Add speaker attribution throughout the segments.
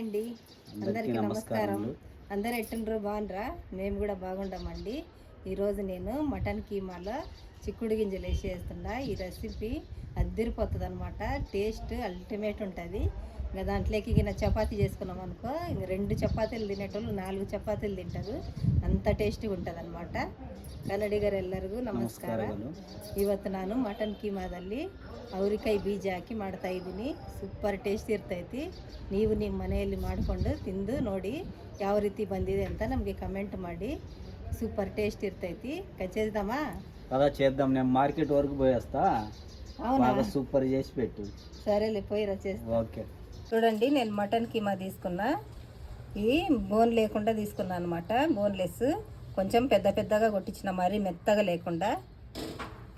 Speaker 1: అండి. అందరికీ నమస్కారం. అందరు ఎట్టుండ్రు? బాగుండ్రా? మేము కూడా బాగుంటామండి ఈరోజు నేను మటన్ కీమాలో చిక్కుడు గింజలు వేసి చేస్తున్నా ఈ రెసిపీ అద్దరిపోతుంది అనమాట టేస్ట్ అల్టిమేట్ ఉంటుంది. ఇంకా దాంట్లోకి ఇక చపాతీ చేసుకున్నాం అనుకో ఇంక రెండు చపాతీలు తినేటోళ్ళు నాలుగు చపాతీలు తింటారు. అంత ಟೇಸ್ಟಿಗೆ ಉಂಟದ ಅನ್ಮಾಟ ಕನ್ನಡಿಗರೆಲ್ಲರಿಗೂ ನಮಸ್ಕಾರ ಇವತ್ತು ನಾನು ಮಟನ್ ಕೀಮಾದಲ್ಲಿ ಅವರಿಕಾಯಿ ಬೀಜ ಹಾಕಿ ಮಾಡ್ತಾ ಇದ್ದೀನಿ ಸೂಪರ್ ಟೇಸ್ಟ್ ಇರ್ತೈತಿ ನೀವು ನಿಮ್ಮ ಮನೆಯಲ್ಲಿ ಮಾಡಿಕೊಂಡು ತಿಂದು ನೋಡಿ ಯಾವ ರೀತಿ ಬಂದಿದೆ ಅಂತ ನಮಗೆ ಕಮೆಂಟ್ ಮಾಡಿ. ಸೂಪರ್ ಟೇಸ್ಟ್ ಇರ್ತೈತಿ. ಕಚ್ಚೇದಮ್ಮ
Speaker 2: కదా చేద్దాం నేను మార్కెట్ వరకు పోయేస్తా. బాగా సూపర్ చేసి పెట్టు.
Speaker 1: సరేలే పోయి రా
Speaker 2: ఓకే
Speaker 1: చూడండి నేను మటన్ కీమా తీసుకున్నా. ఇది బోన్ లేకుండా తీసుకున్నా అనమాట బోన్లెస్. కొంచెం పెద్ద పెద్దగా కొట్టించిన మరీ మెత్తగా లేకుండా.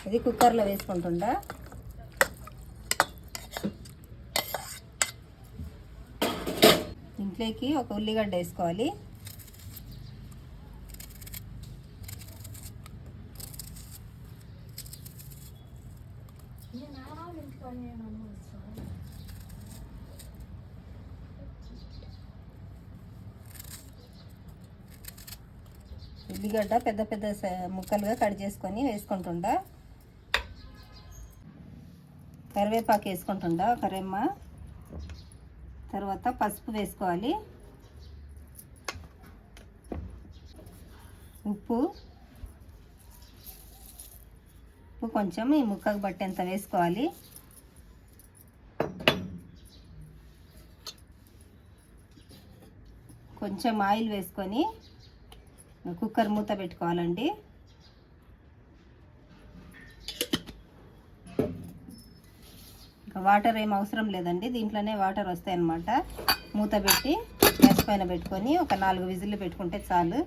Speaker 1: ఇది కుక్కర్లో వేసుకుంటుండా. ఇంట్లోకి ఒక ఉల్లిగడ్డ వేసుకోవాలి. ఉల్లిగడ్డ పెద్ద పెద్ద ముక్కలుగా కట్ చేసుకొని వేసుకుంటుండా. కరివేపాకు వేసుకుంటుండా కరేమ్మ. తర్వాత పసుపు వేసుకోవాలి. ఉప్పు. ఉప్పు కొంచెం ఈ ముక్కకు బట్టేంత వేసుకోవాలి. కొంచెం ఆయిల్ వేసుకొని కుక్కర్ మూత పెట్టుకోవాలండి. వాటర్ ఏం అవసరం లేదండి. దీంట్లోనే వాటర్ వస్తాయి అన్నమాట. మూత పెట్టి గ్యాస్ పైన పెట్టుకొని ఒక నాలుగు విజిల్లు పెట్టుకుంటే చాలు.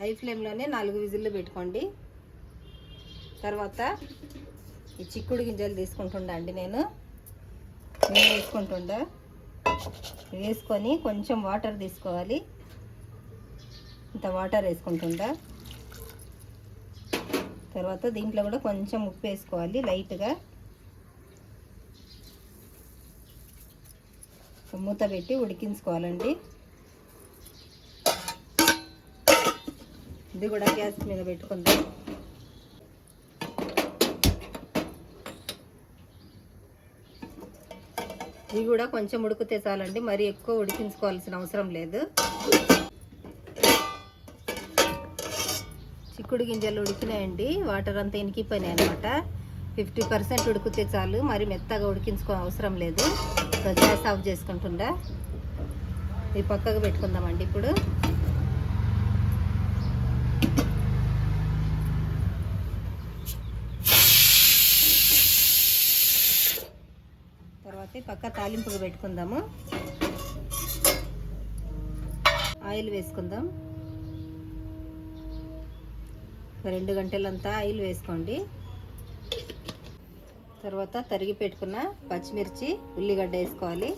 Speaker 1: హై ఫ్లేమ్లోనే నాలుగు విజిల్లు పెట్టుకోండి. తర్వాత ఈ చిక్కుడు గింజలు తీసుకుంటుండా అండి నేను. నేను వేసుకుంటుండా. వేసుకొని కొంచెం వాటర్ తీసుకోవాలి. ఇంత వాటర్ వేసుకుంటుండా. తర్వాత దీంట్లో కూడా కొంచెం ఉప్పు వేసుకోవాలి లైట్గా. మూత పెట్టి ఉడికించుకోవాలండి. ఇది కూడా గ్యాస్ మీద పెట్టుకుందాం. ఇవి కూడా కొంచెం ఉడికితే చాలండి. మరి ఎక్కువ ఉడికించుకోవాల్సిన అవసరం లేదు. చిక్కుడు గింజలు ఉడికినాయండి. వాటర్ అంతా ఇనికిపోయినాయి అనమాట ఫిఫ్టీ పర్సెంట్ ఉడికితే చాలు. మరి మెత్తగా ఉడికించుకో అవసరం లేదు. గ్యాస్ ఆఫ్ చేసుకుంటుండా. ఇది పక్కకు పెట్టుకుందామండి ఇప్పుడు. తర్వాత పక్క తాలింపుకు పెట్టుకుందాము. ఆయిల్ వేసుకుందాం. రెండు గంటలంతా ఆయిల్ వేసుకోండి. తర్వాత తరిగి పెట్టుకున్న పచ్చిమిర్చి ఉల్లిగడ్డ వేసుకోవాలి.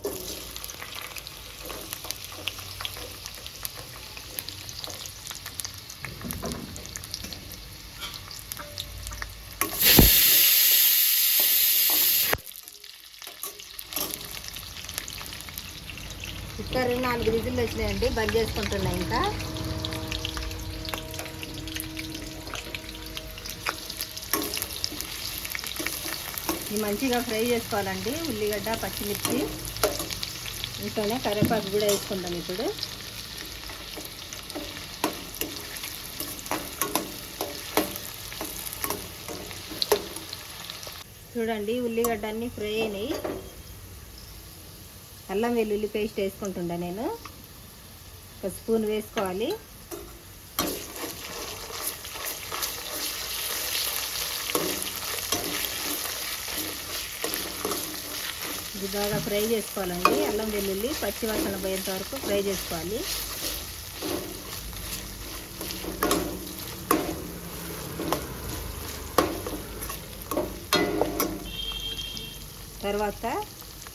Speaker 1: కుక్కర్ నాలుగు విజిల్లు వచ్చినాయండి. బంద్ చేసుకుంటున్నా ఇంకా. ఇది మంచిగా ఫ్రై చేసుకోవాలండి. ఉల్లిగడ్డ పచ్చిమిర్చి ఇంట్లోనే కరివేపాకు కూడా వేసుకుందాం ఇప్పుడు. చూడండి ఉల్లిగడ్డ అన్నీ ఫ్రై అయినాయి. అల్లం వెల్లుల్లి పేస్ట్ వేసుకుంటుండే నేను. ఒక స్పూన్ వేసుకోవాలి. ఇది బాగా ఫ్రై చేసుకోవాలండి. అల్లం వెల్లుల్లి పచ్చివాసన పోయేంత వరకు ఫ్రై చేసుకోవాలి. తర్వాత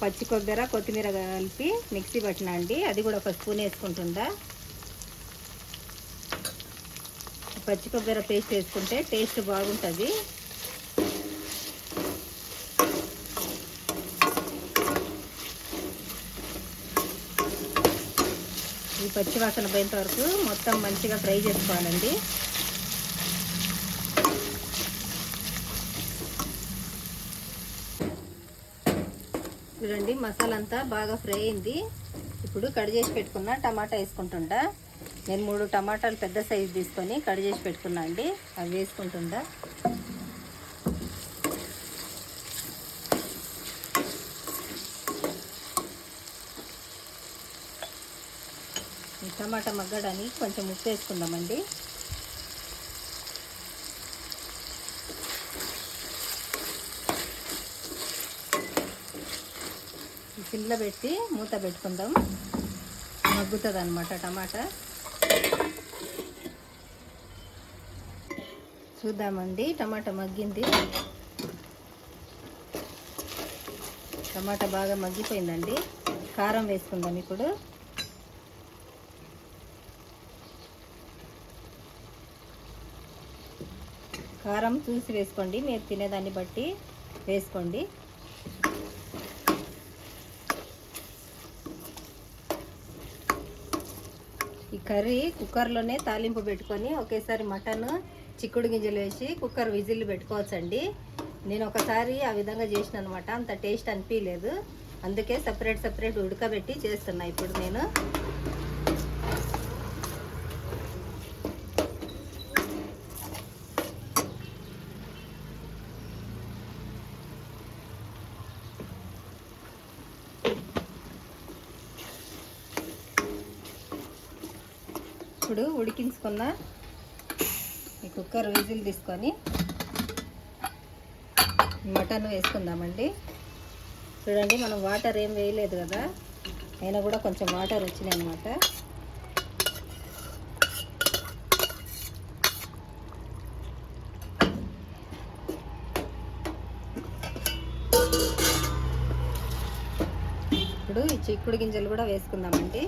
Speaker 1: పచ్చి కొబ్బరి కొత్తిమీర కలిపి మిక్సీ పట్టినా అండి. అది కూడా ఒక స్పూన్ వేసుకుంటుందా? పచ్చి కొబ్బరి పేస్ట్ వేసుకుంటే టేస్ట్ బాగుంటుంది. ఈ పచ్చి వాసన పోయేంత వరకు మొత్తం మంచిగా ఫ్రై చేసుకోవాలండి. చూడండి మసాలా అంతా బాగా ఫ్రై అయింది. ఇప్పుడు కట్ చేసి పెట్టుకున్న టమాటా వేసుకుంటుంటా నేను మూడు టమాటాలు పెద్ద సైజు తీసుకొని కట్ చేసి పెట్టుకున్నా అండి. అవి వేసుకుంటుండా. టమాటా మగ్గడానికి కొంచెం ఉప్పు వేసుకుందామండి. సిమ్లో పెట్టి మూత పెట్టుకుందాం. మగ్గుతుంది అనమాట టమాటా. చూద్దామండి టమాటా మగ్గింది. టమాటా బాగా మగ్గిపోయిందండి. కారం వేసుకుందాం ఇప్పుడు. కారం చూసి వేసుకోండి మీరు తినేదాన్ని బట్టి వేసుకోండి. కర్రీ కుక్కర్లోనే తాలింపు పెట్టుకొని ఒకేసారి మటన్ చిక్కుడు గింజలు వేసి కుక్కర్ విజిల్ పెట్టుకోవచ్చండి. నేను ఒకసారి ఆ విధంగా చేసిన అనమాట అంత టేస్ట్ అనిపించలేదు అందుకే సపరేట్ సపరేట్ ఉడకబెట్టి చేస్తున్నా ఇప్పుడు నేను. ఇప్పుడు ఉడికించుకున్న ఈ కుక్కర్ విజిల్ తీసుకొని మటన్ వేసుకుందామండి. చూడండి మనం వాటర్ ఏం వేయలేదు కదా అయినా కూడా కొంచెం వాటర్ వచ్చినాయి అనమాట ఇప్పుడు ఈ చిక్కుడు గింజలు కూడా వేసుకుందామండి.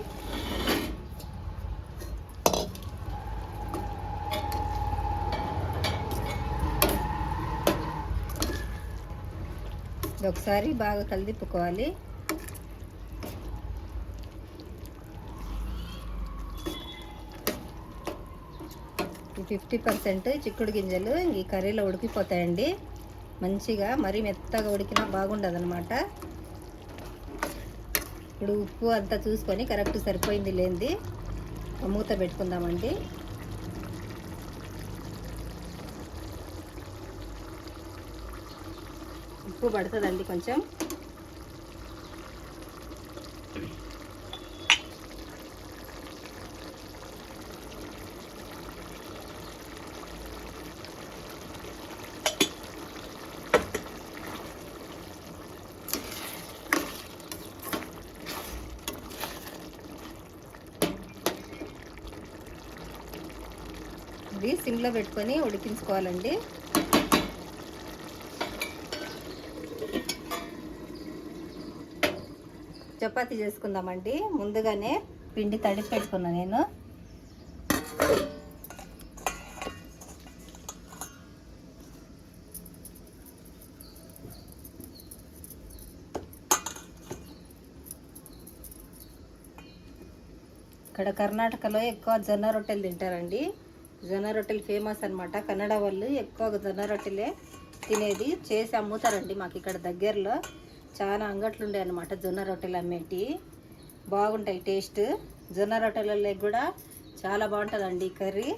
Speaker 1: ఒకసారి బాగా కలిదిప్పుకోవాలి. ఫిఫ్టీ పర్సెంట్ చిక్కుడు గింజలు ఈ కర్రీలో ఉడికిపోతాయండి. మంచిగా మరీ మెత్తగా ఉడికినా బాగుండదు అనమాట ఇప్పుడు ఉప్పు అంతా చూసుకొని కరెక్ట్ సరిపోయింది లేనిది మూత పెట్టుకుందామండి. ఉప్పు పడుతుందండి కొంచెం. ఇది సిమ్లో పెట్టుకొని ఉడికించుకోవాలండి. చపాతీ చేసుకుందామండి. ముందుగానే పిండి తడిపి పెట్టుకున్నా నేను. ఇక్కడ కర్ణాటకలో ఎక్కువ జొన్న రొట్టెలు తింటారండి. జొన్న రొట్టెలు ఫేమస్ అన్నమాట. కన్నడ వాళ్ళు ఎక్కువ జొన్న రొట్టెలే తినేది. చేసి అమ్ముతారండి మాకు ఇక్కడ దగ్గరలో. చాలా అంగట్లు ఉండే అనమాట జొన్న రొట్టెలు అమ్మేటి. బాగుంటాయి టేస్ట్. జొన్న రొట్టెలలో కూడా చాలా బాగుంటుందండి ఈ కర్రీ.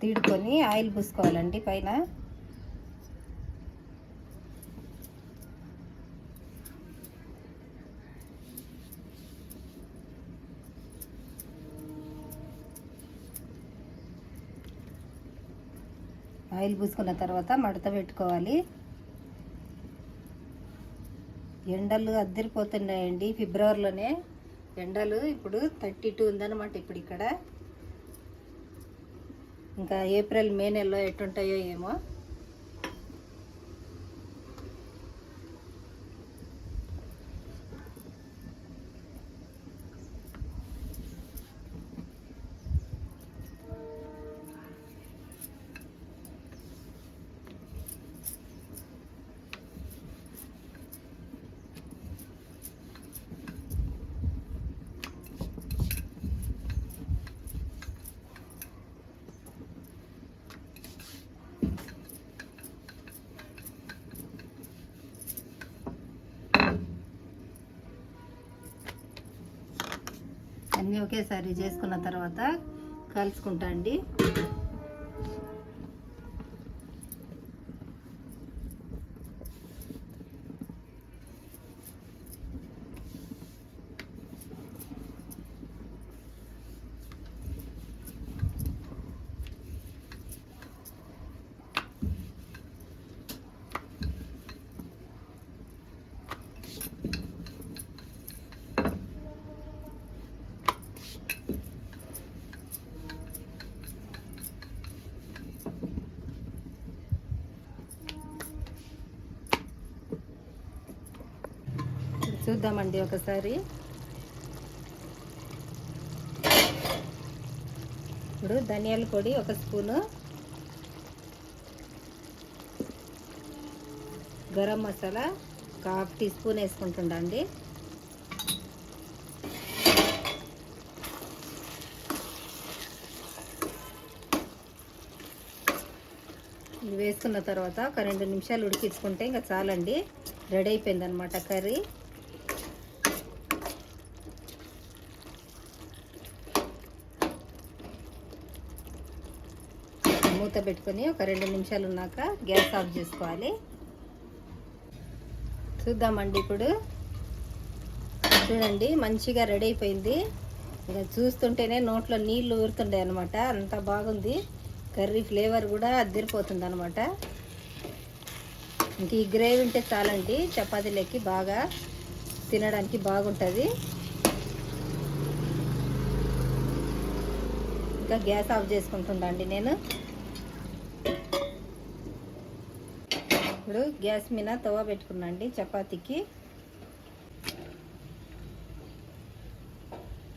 Speaker 1: తీడుకొని ఆయిల్ పూసుకోవాలండి పైన. ఆయిల్ పూసుకున్న తర్వాత మడత పెట్టుకోవాలి. ఎండలు అద్దరిపోతున్నాయండి ఫిబ్రవరిలోనే. ఎండలు ఇప్పుడు థర్టీ టూ ఉందన్నమాట ఇప్పుడు ఇక్కడ. ఇంకా ఏప్రిల్ మే నెలలో ఎట్టుంటాయో ఏమో. అన్నీ ఒకేసారి చేసుకున్న తర్వాత కలుసుకుంటా అండి. చూద్దామండి ఒకసారి. ఇప్పుడు ధనియాల పొడి ఒక స్పూను. గరం మసాలా ఒక హాఫ్ టీ స్పూన్ వేసుకుంటుండండి. ఇవి వేసుకున్న తర్వాత ఒక రెండు నిమిషాలు ఉడికించుకుంటే ఇంకా చాలండి. రెడీ అయిపోయింది అనమాట కర్రీ. మూత పెట్టుకొని ఒక రెండు నిమిషాలు ఉన్నాక గ్యాస్ ఆఫ్ చేసుకోవాలి. చూద్దామండి ఇప్పుడు. చూడండి మంచిగా రెడీ అయిపోయింది. ఇంకా చూస్తుంటేనే నోట్లో నీళ్ళు ఊరుతుండే అనమాట అంత బాగుంది. కర్రీ ఫ్లేవర్ కూడా అద్దరిపోతుంది అనమాట ఇంక ఈ గ్రేవీ ఉంటే చాలండి. చపాతీలకి బాగా తినడానికి బాగుంటుంది. ఇంకా గ్యాస్ ఆఫ్ చేసుకుంటుండండి నేను. ఇప్పుడు గ్యాస్ మీద తవ్వ పెట్టుకున్నాండి చపాతీకి.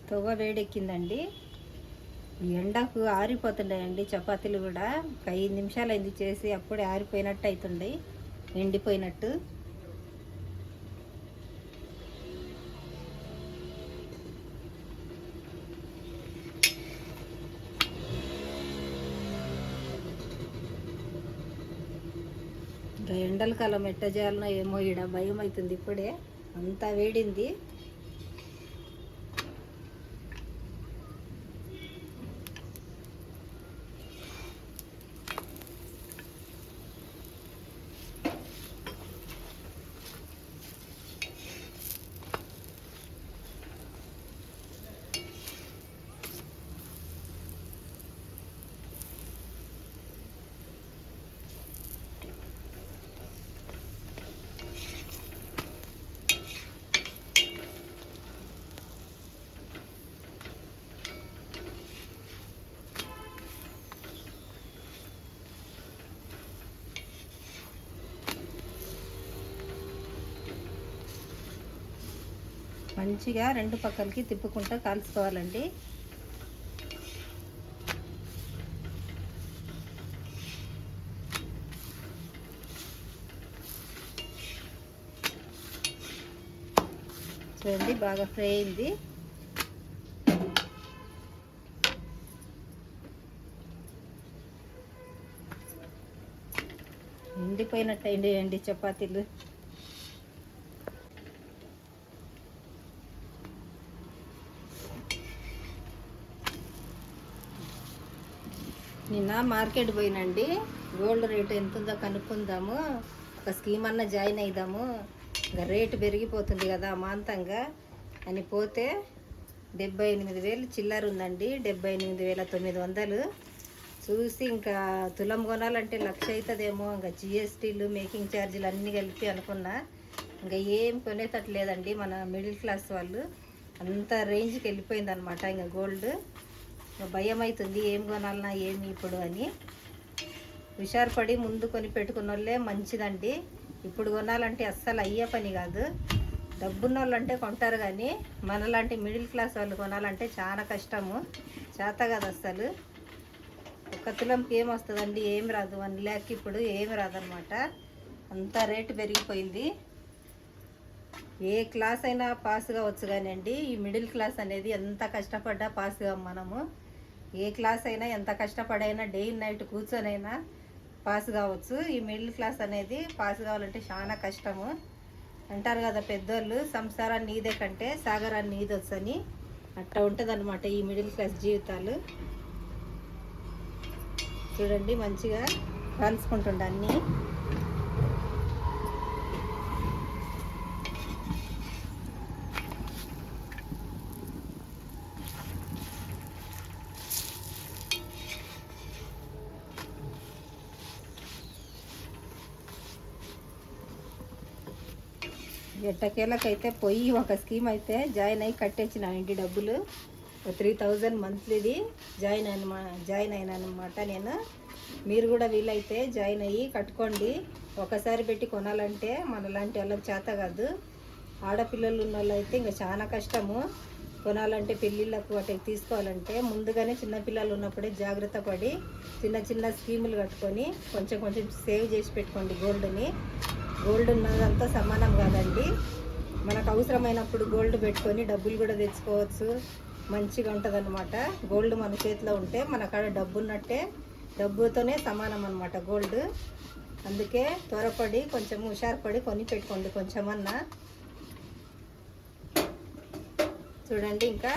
Speaker 1: తవ్వ వేడెక్కిందండి. ఎండకు ఆరిపోతున్నాయండి చపాతీలు కూడా. ఒక ఐదు నిమిషాలు అయింది చేసి అప్పుడే ఆరిపోయినట్టు అవుతుండే ఎండిపోయినట్టు. ఎండల కాలం ఎట్ట చేయాలనో ఏమో ఈడ భయం అవుతుంది ఇప్పుడే. అంతా వేడింది. మంచిగా రెండు పక్కలకి తిప్పుకుంటూ కాల్చుకోవాలండి. చూడండి బాగా ఫ్రై అయింది. ఎండిపోయినట్టు అండి చపాతీలు. నిన్న మార్కెట్ పోయినండి. గోల్డ్ రేట్ ఎంత ఉందో కనుక్కుందాము. ఒక స్కీమ్ అన్న జాయిన్ అయిదాము. ఇంకా రేటు పెరిగిపోతుంది కదా అమాంతంగా. అని పోతే డెబ్బై ఎనిమిది వేలు చిల్లర ఉందండి. డెబ్బై ఎనిమిది వేల తొమ్మిది వందలు. చూసి ఇంకా తులం కొనాలంటే లక్ష అవుతుందేమో ఇంకా జిఎస్టీలు మేకింగ్ ఛార్జీలు అన్నీ కలిపి అనుకున్నా. ఇంకా ఏం కొనేటట్లేదండి మన మిడిల్ క్లాస్ వాళ్ళు. అంత రేంజ్కి వెళ్ళిపోయింది అనమాట ఇంకా గోల్డ్. భయం అవుతుంది ఏం కొనాలన్నా ఏమి ఇప్పుడు అని. హుషారుపడి ముందు కొని పెట్టుకున్న వాళ్ళే మంచిదండి. ఇప్పుడు కొనాలంటే అస్సలు అయ్యే పని కాదు. డబ్బున్న వాళ్ళు అంటే కొంటారు కానీ మనలాంటి మిడిల్ క్లాస్ వాళ్ళు కొనాలంటే చాలా కష్టము. చేత కాదు అస్సలు. ఒక తులంకి ఏం వస్తుందండి ఏం రాదు. వన్ ల్యాక్ ఇప్పుడు ఏం రాదనమాట. అంత రేటు పెరిగిపోయింది. ఏ క్లాస్ అయినా పాస్ కావచ్చు కానీ అండి ఈ మిడిల్ క్లాస్ అనేది ఎంత కష్టపడ్డా పాస్ కాము మనము. ఏ క్లాస్ అయినా ఎంత కష్టపడైనా డే నైట్ కూర్చొనైనా పాస్ కావచ్చు. ఈ మిడిల్ క్లాస్ అనేది పాస్ కావాలంటే చాలా కష్టము. అంటారు కదా పెద్దోళ్ళు సంసారాన్ని నీదే కంటే సాగరాన్ని నీదొచ్చని. అట్లా ఉంటుందన్నమాట ఈ మిడిల్ క్లాస్ జీవితాలు. చూడండి మంచిగా కలుసుకుంటుండ అన్నీ. ఎట్టకేలకైతే పోయి ఒక స్కీమ్ అయితే జాయిన్ అయ్యి కట్టేసిన ఇంటి డబ్బులు. త్రీ థౌజండ్ మంత్లీది జాయిన్ అయిన జాయిన్ అయినానమాట నేను. మీరు కూడా వీలైతే జాయిన్ అయ్యి కట్టుకోండి. ఒకసారి పెట్టి కొనాలంటే మన లాంటి వాళ్ళకి చేత కాదు. ఆడపిల్లలు ఉన్న వాళ్ళు అయితే ఇంకా చాలా కష్టము. కొనాలంటే పెళ్ళిళ్ళకు వాటికి తీసుకోవాలంటే ముందుగానే చిన్నపిల్లలు ఉన్నప్పుడే జాగ్రత్త పడి చిన్న చిన్న స్కీములు కట్టుకొని కొంచెం కొంచెం సేవ్ చేసి పెట్టుకోండి గోల్డ్ని. గోల్డ్ ఉన్నదంతా సమానం కాదండి. మనకు అవసరమైనప్పుడు గోల్డ్ పెట్టుకొని డబ్బులు కూడా తెచ్చుకోవచ్చు. మంచిగా ఉంటుంది అనమాట గోల్డ్ మన చేతిలో ఉంటే మన కాడ డబ్బు ఉన్నట్టే డబ్బుతోనే సమానం అనమాట గోల్డ్. అందుకే త్వరపడి కొంచెం హుషారుపడి కొని పెట్టుకోండి కొంచెమన్నా. చూడండి ఇంకా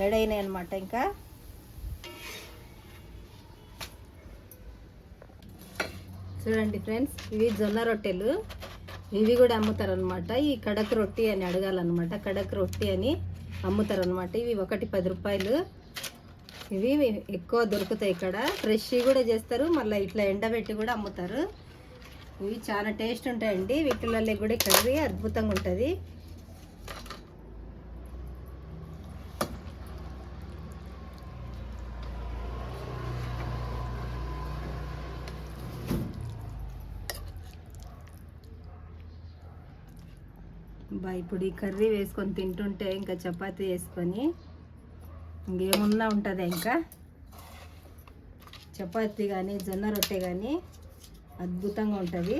Speaker 1: రెడీ అయినాయి అనమాట ఇంకా. చూడండి ఫ్రెండ్స్ ఇవి జొన్న రొట్టెలు. ఇవి కూడా అమ్ముతారనమాట ఈ కడక్ రొట్టి అని అడగాలన్నమాట. కడక్ రొట్టి అని అమ్ముతారనమాట ఇవి ఒకటి పది రూపాయలు. ఇవి ఎక్కువ దొరుకుతాయి ఇక్కడ. ఫ్రెష్ కూడా చేస్తారు. మళ్ళీ ఇట్లా ఎండబెట్టి కూడా అమ్ముతారు. ఇవి చాలా టేస్ట్ ఉంటాయండి. వీటిలలో కూడా కర్రీ అద్భుతంగా ఉంటుంది. ఇప్పుడు ఈ కర్రీ వేసుకొని తింటుంటే ఇంకా చపాతి వేసుకొని ఇంకేమున్నా ఉంటుంది ఇంకా. చపాతి కానీ జొన్న రొట్టె కానీ అద్భుతంగా ఉంటుంది.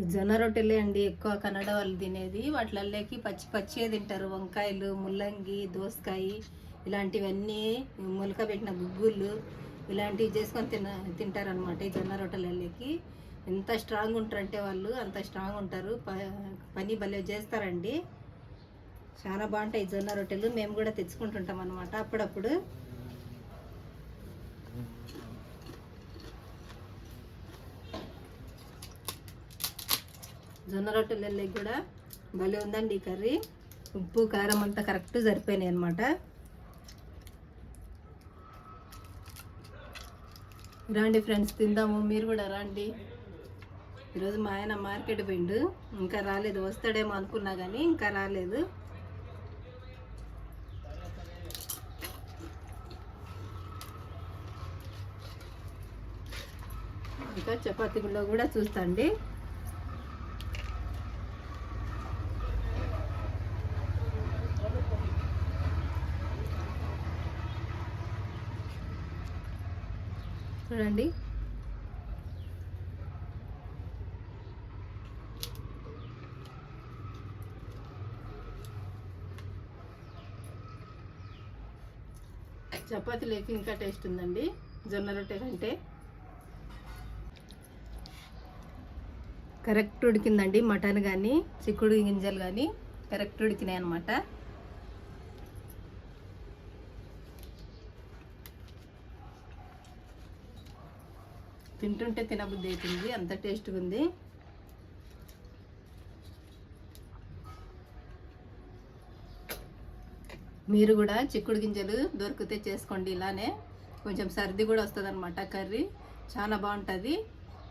Speaker 1: ఈ జొన్న రొట్టెలే అండి ఎక్కువ కన్నడ వాళ్ళు తినేది. వాటిల్లోకి పచ్చి పచ్చియే తింటారు. వంకాయలు ముల్లంగి దోసకాయ ఇలాంటివన్నీ మొలక పెట్టిన గుగ్గులు ఇలాంటివి చేసుకొని తిన తింటారనమాట ఈ జొన్న రొట్టెలలోకి ఎంత స్ట్రాంగ్ ఉంటారంటే వాళ్ళు అంత స్ట్రాంగ్ ఉంటారు. ప- పని భలే చేస్తారండి. చాలా బాగుంటాయి జొన్న రొట్టెలు. మేము కూడా తెచ్చుకుంటుంటాం అనమాట అప్పుడప్పుడు. జొన్న రొట్టెలకి కూడా భలే ఉందండి ఈ కర్రీ. ఉప్పు కారం అంతా కరెక్ట్ సరిపోయినాయి అనమాట రండి ఫ్రెండ్స్ తిందాము. మీరు కూడా రండి. ఈరోజు మా ఆయన మార్కెట్ పోయిండు. ఇంకా రాలేదు. వస్తాడేమో అనుకున్నా కానీ ఇంకా రాలేదు. ఇంకా చపాతీలో కూడా చూస్తండి. చూడండి. చపాతీ లేక ఇంకా టేస్ట్ ఉందండి. జొన్న రొట్టె కంటే. కరెక్ట్ ఉడికిందండి మటన్ కానీ చిక్కుడు గింజలు కానీ కరెక్ట్ ఉడికినాయి అనమాట తింటుంటే తినబుద్ధి అవుతుంది అంత టేస్ట్గా ఉంది. మీరు కూడా చిక్కుడు గింజలు దొరికితే చేసుకోండి ఇలానే. కొంచెం సర్ది కూడా వస్తుంది అనమాట కర్రీ. చాలా బాగుంటుంది.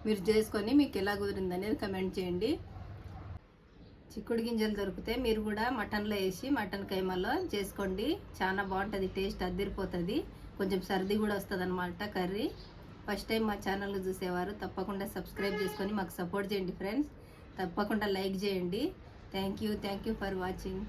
Speaker 1: మీరు చేసుకొని మీకు ఎలా కుదిరింది అనేది కమెంట్ చేయండి. చిక్కుడు గింజలు దొరికితే మీరు కూడా మటన్లో వేసి మటన్ కైమాలో చేసుకోండి. చాలా బాగుంటుంది టేస్ట్ అద్దరిపోతుంది. కొంచెం సర్ది కూడా వస్తుంది అనమాట కర్రీ. ఫస్ట్ టైం మా ఛానల్ చూసేవారు తప్పకుండా సబ్స్క్రైబ్ చేసుకొని మాకు సపోర్ట్ చేయండి ఫ్రెండ్స్. తప్పకుండా లైక్ చేయండి. Thank you thank you for watching.